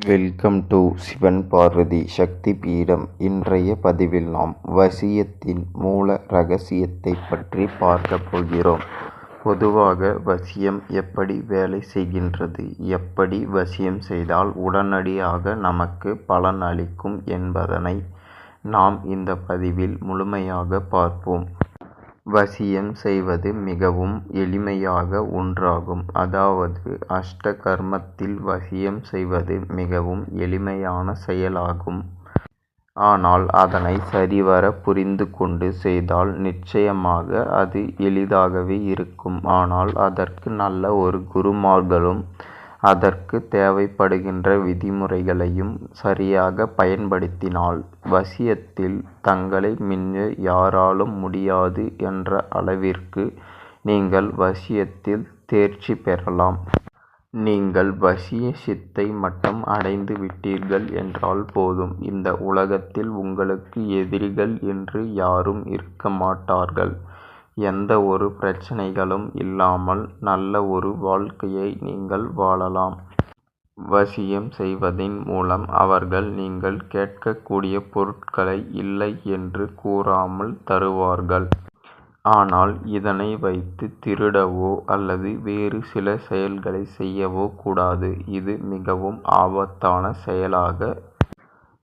Welcome to Sivan Parvathi Shakti பீடம் இன்றைய பதிவில் நாம் வசியத்தின் மூல ரகசியத்தை பற்றி பார்க்கப் போகிறோம். பொதுவாக வசியம் எப்படி வேலை செய்கின்றது? எப்படி வசியம் செய்தால் உடனடியாக நமக்கு பலன் அளிக்கும் என்பதனை நாம் இந்த பதிவில் முழுமையாக பார்ப்போம். வசியம் செய்வது மிகவும் எளிமையாக ஒன்றாகும். அதாவது அஷ்ட கர்மத்தில் வசியம் செய்வது மிகவும் எளிமையான செயலாகும். ஆனால் அதனை சரிவர புரிந்து கொண்டு செய்தால் நிச்சயமாக அது எளிதாகவே இருக்கும். ஆனால் அதற்கு நல்ல ஒரு குருமார்களும் அதற்கு தேவைப்படுகின்ற விதிமுறைகளையும் சரியாக பயன்படுத்தினால் வசியத்தில் தங்களை மிஞ்ச யாராலும் முடியாது என்ற அளவிற்கு நீங்கள் வசியத்தில் தேர்ச்சி பெறலாம். நீங்கள் வசிய சித்தை மட்டும் அடைந்து விட்டீர்கள் என்றால் போதும். இந்த உலகத்தில் உங்களுக்கு எதிரிகள் என்று யாரும் இருக்க மாட்டார்கள். எந்த ஒரு பிரச்சனைகளும் இல்லாமல் நல்ல ஒரு வாழ்க்கையை நீங்கள் வாழலாம். வசியம் செய்வதின் மூலம் அவர்கள் நீங்கள் கேட்கக்கூடிய பொருட்களை இல்லை என்று கூறாமல் தருவார்கள். ஆனால் இதனை வைத்து திருடவோ அல்லது வேறு சில செயல்களை செய்யவோ கூடாது. இது மிகவும் ஆபத்தான செயலாக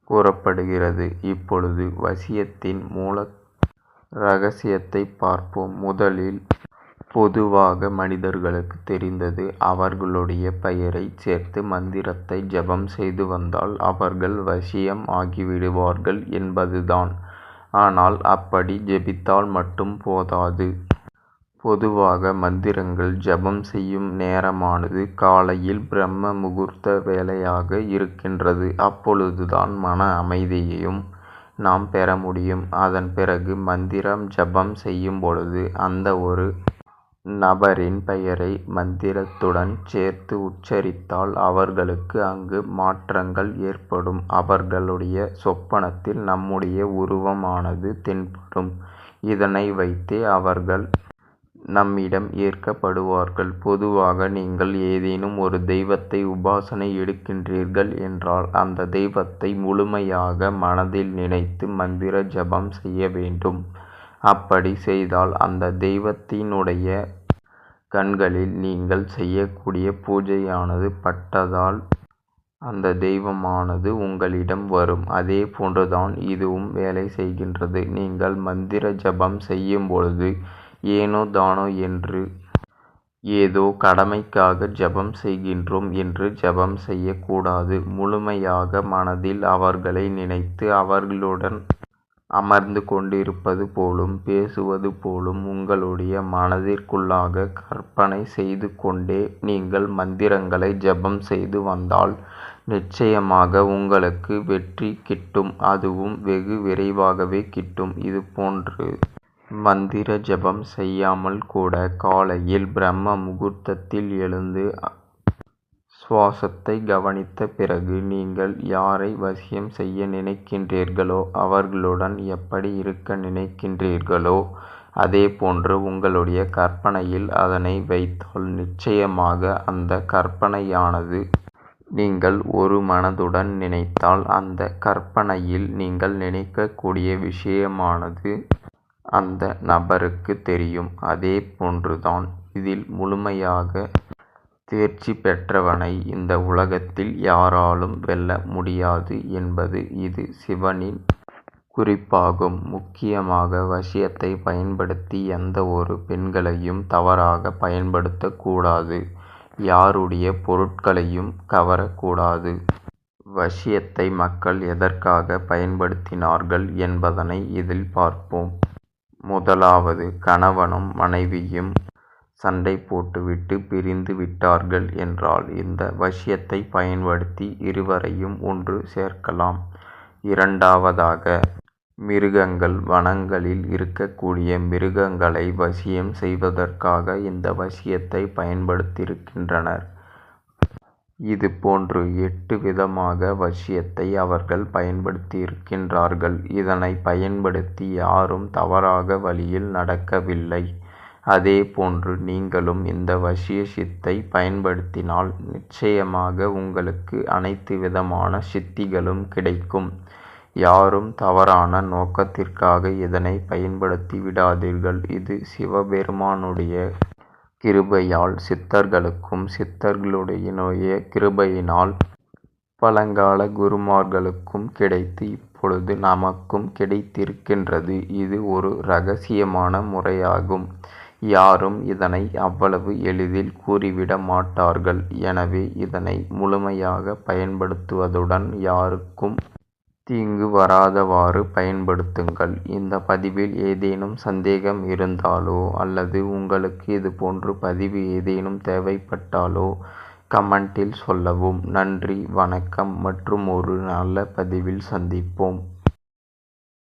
கூறப்படுகிறது. இப்பொழுது வசியத்தின் மூல ரகசியத்தை பார்ப்போம். முதலில் பொதுவாக மனிதர்களுக்கு தெரிந்தது அவர்களுடைய பெயரை சேர்த்து மந்திரத்தை ஜபம் செய்து வந்தால் அவர்கள் வசியம் ஆகிவிடுவார்கள் என்பதுதான். ஆனால் அப்படி ஜெபித்தால் மட்டும் போதாது. பொதுவாக மந்திரங்கள் ஜபம் செய்யும் நேரமானது காலையில் பிரம்ம முகூர்த்த வேலையாக இருக்கின்றது. அப்பொழுதுதான் மன அமைதியையும் நாம் பெற முடியும். அதன் பிறகு மந்திரம் ஜபம் செய்யும் பொழுது அந்த ஒரு நபரின் பெயரை மந்திரத்துடன் சேர்த்து உச்சரித்தால் அவர்களுக்கு அங்கு மாற்றங்கள் ஏற்படும். அவர்களுடைய சொப்பனத்தில் நம்முடைய உருவமானது தென்படும். இதனை வைத்தே அவர்கள் நம்மிடம் ஏற்கப்படுவார்கள். பொதுவாக நீங்கள் ஏதேனும் ஒரு தெய்வத்தை உபாசனை எடுக்கின்றீர்கள் என்றால் அந்த தெய்வத்தை முழுமையாக மனதில் நினைத்து மந்திர ஜபம் செய்ய வேண்டும். அப்படி செய்தால் அந்த தெய்வத்தினுடைய கண்களில் நீங்கள் செய்யக்கூடிய பூஜையானது பட்டதால் அந்த தெய்வமானது உங்களிடம் வரும். அதே போன்றுதான் இதுவும் வேலை செய்கின்றது. நீங்கள் மந்திர ஜபம் செய்யும் பொழுது ஏனோ தானோ என்று ஏதோ கடமைக்காக ஜபம் செய்கின்றோம் என்று ஜபம் செய்யக்கூடாது. முழுமையாக மனதில் அவர்களை நினைத்து அவர்களுடன் அமர்ந்து கொண்டிருப்பது போலும் பேசுவது போலும் உங்களுடைய மனதிற்குள்ளாக கற்பனை செய்து கொண்டே நீங்கள் மந்திரங்களை ஜபம் செய்து வந்தால் நிச்சயமாக உங்களுக்கு வெற்றி கிட்டும். அதுவும் வெகு விரைவாகவே கிட்டும். இது போன்று மந்திர ஜபம் செய்யாமல் கூட காலையில் பிரம்ம முகூர்த்தத்தில் எழுந்து சுவாசத்தை கவனித்த பிறகு நீங்கள் யாரை வசியம் செய்ய நினைக்கின்றீர்களோ அவர்களுடன் எப்படி இருக்க நினைக்கின்றீர்களோ அதே போன்று உங்களுடைய கற்பனையில் அதனை வைத்தால் நிச்சயமாக அந்த கற்பனையானது நீங்கள் ஒரு மனதுடன் நினைத்தால் அந்த கற்பனையில் நீங்கள் நினைக்கக்கூடிய விஷயமானது அந்த நபருக்கு தெரியும். அதே போன்றுதான் இதில் முழுமையாக தேர்ச்சி பெற்றவனை இந்த உலகத்தில் யாராலும் வெல்ல முடியாது என்பது இது சிவனின் குறிப்பாகும். முக்கியமாக வசியத்தை பயன்படுத்தி எந்த ஒரு பெண்களையும் தவறாக பயன்படுத்தக்கூடாது. யாருடைய பொருட்களையும் கவரக்கூடாது. வசியத்தை மக்கள் எதற்காக பயன்படுத்தினார்கள் என்பதனை இதில் பார்ப்போம். முதலாவது கணவனும் மனைவியும் சண்டை போட்டுவிட்டு பிரிந்து விட்டார்கள் என்றால் இந்த வசியத்தை பயன்படுத்தி இருவரையும் ஒன்று சேர்க்கலாம். இரண்டாவதாக மிருகங்கள் வனங்களில் இருக்கக்கூடிய மிருகங்களை வசியம் செய்வதற்காக இந்த வசியத்தை பயன்படுத்தியிருக்கின்றனர். இது போன்று எட்டு விதமாக வசியத்தை அவர்கள் பயன்படுத்தியிருக்கின்றார்கள். இதனை பயன்படுத்தி யாரும் தவறாக வழியில் நடக்கவில்லை. அதே போன்று நீங்களும் இந்த வசிய சித்தை பயன்படுத்தினால் நிச்சயமாக உங்களுக்கு அனைத்து விதமான சித்திகளும் கிடைக்கும். யாரும் தவறான நோக்கத்திற்காக இதனை பயன்படுத்தி விடாதீர்கள். இது சிவபெருமானுடைய கிருபையால் சித்தர்களுக்கும் சித்தர்களுடைய கிருபையினால் பழங்கால குருமார்களுக்கும் கிடைத்து இப்பொழுது நமக்கும் கிடைத்திருக்கின்றது. இது ஒரு ரகசியமான முறையாகும். யாரும் இதனை அவ்வளவு எளிதில் கூறிவிட மாட்டார்கள். எனவே இதனை முழுமையாக பயன்படுத்துவதுடன் யாருக்கும் தீங்கு வராதவாறு பயன்படுத்துங்கள். இந்த பதிவில் ஏதேனும் சந்தேகம் இருந்தாலோ அல்லது உங்களுக்கு இதுபோன்று பதிவு ஏதேனும் தேவைப்பட்டாலோ கமெண்டில் சொல்லவும். நன்றி வணக்கம் மற்றும் ஒரு நல்ல பதிவில் சந்திப்போம்.